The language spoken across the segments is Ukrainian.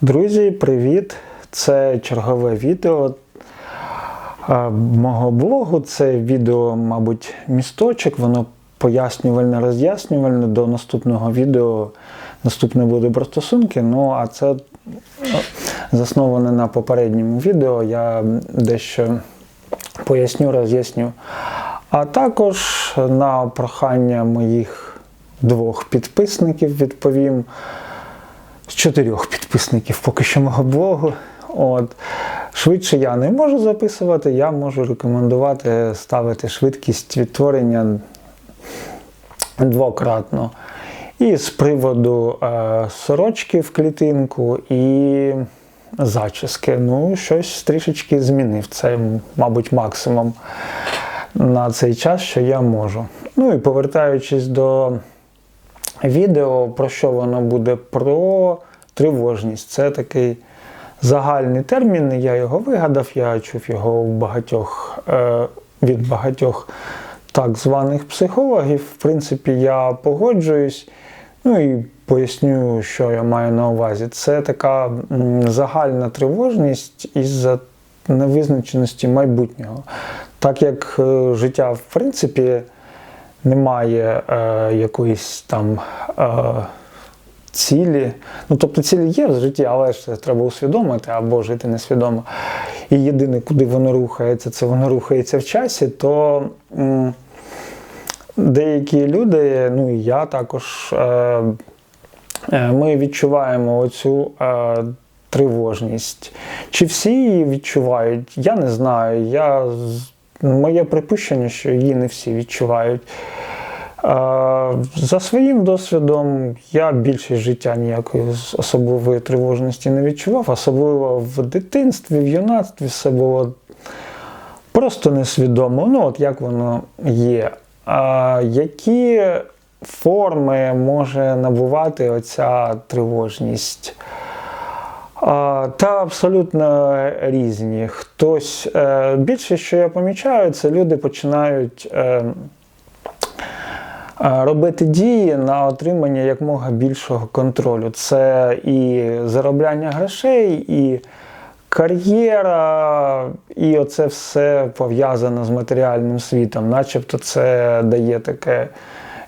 Друзі, привіт! Це чергове відео мого блогу. Це відео, мабуть, місточок, воно пояснювальне, роз'яснювальне до наступного відео. Наступне буде про стосунки. Ну, а це е, засноване на попередньому відео. Я дещо поясню, роз'ясню. А також на прохання моїх двох підписників відповім з чотирьох підписників поки що мого блогу. От. Швидше я не можу записувати, я можу рекомендувати ставити швидкість відтворення двократно. І з приводу е, сорочки в клітинку і зачіски. Ну, щось трішечки змінив. Це, мабуть, максимум на цей час, що я можу. Ну і повертаючись до відео, про що воно буде? Про тривожність. Це такий загальний термін, я його вигадав, я чув його у багатьох, е, від багатьох так званих психологів. В принципі, я погоджуюсь. Ну і поясню, що я маю на увазі. Це така загальна тривожність із-за невизначеності майбутнього. Так як е, життя, в принципі, немає е, якоїсь там е, цілі. Ну, тобто цілі є в житті, але ж це треба усвідомити або жити несвідомо. І єдине, куди воно рухається, це воно рухається в часі, то м, деякі люди, ну і я також, е, е, ми відчуваємо оцю. Е, Тривожність. Чи всі її відчувають? Я не знаю. Я, Моє припущення, що її не всі відчувають. За своїм досвідом я більшість життя ніякої особливої тривожності не відчував, особливо в дитинстві, в юнацтві все було просто несвідомо. Ну, от як воно є. А які форми може набувати оця тривожність? Та абсолютно різні. Хтось е, більше, що я помічаю, це люди починають е, робити дії на отримання якомога більшого контролю. Це і заробляння грошей, і кар'єра, і оце все пов'язано з матеріальним світом. Начебто це дає таке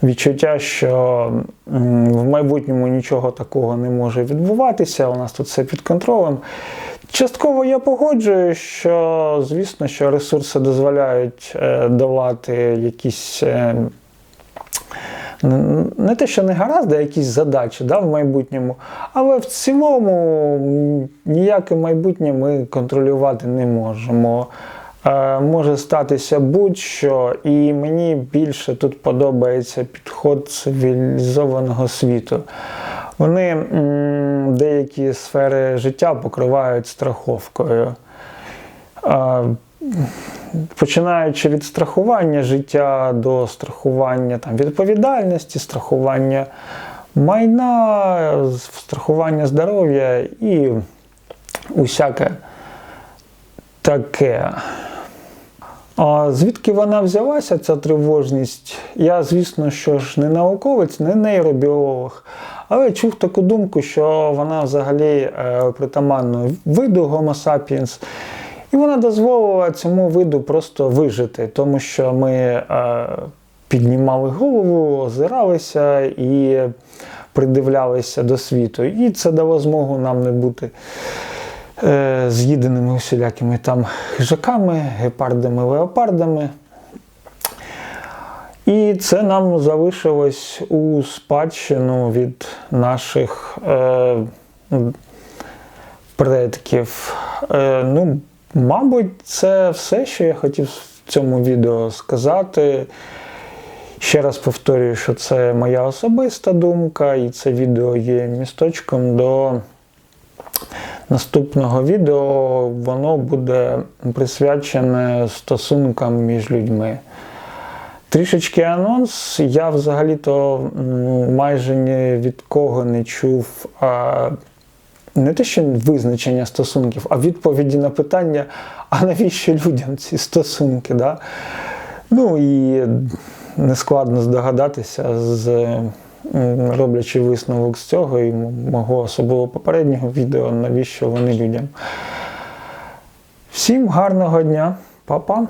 відчуття, що в майбутньому нічого такого не може відбуватися. У нас тут все під контролем. Частково я погоджуюсь, що звісно, що ресурси дозволяють е, долати якісь. Не те, що не гаразд, а якісь задачі да, в майбутньому. Але в цілому ніяке майбутнє ми контролювати не можемо. Е, може статися будь-що, і мені більше тут подобається підход цивілізованого світу. Вони м, деякі сфери життя покривають страховкою. Е, починаючи від страхування життя до страхування там, відповідальності, страхування майна, страхування здоров'я і усяке таке. А звідки вона взялася, ця тривожність? Я, звісно, що ж не науковець, не нейробіолог, але чув таку думку, що вона взагалі е, притаманна виду Homo sapiens. І вона дозволила цьому виду просто вижити, тому що ми е, піднімали голову, озиралися і придивлялися до світу. І це дало змогу нам не бути е, з'їденими усілякими там хижаками, гепардами, леопардами. І це нам залишилось у спадщину від наших е, предків. Е, ну, мабуть, це все, що я хотів в цьому відео сказати. Ще раз повторюю, що це моя особиста думка, і це відео є місточком до наступного відео. Воно буде присвячене стосункам між людьми. Трішечки анонс. Я взагалі-то майже ні від кого не чув а, не те, що визначення стосунків, а відповіді на питання, а навіщо людям ці стосунки? Да? Ну і нескладно здогадатися з роблячи висновок з цього і мого особливо попереднього відео, навіщо вони людям. Всім гарного дня, Па-па!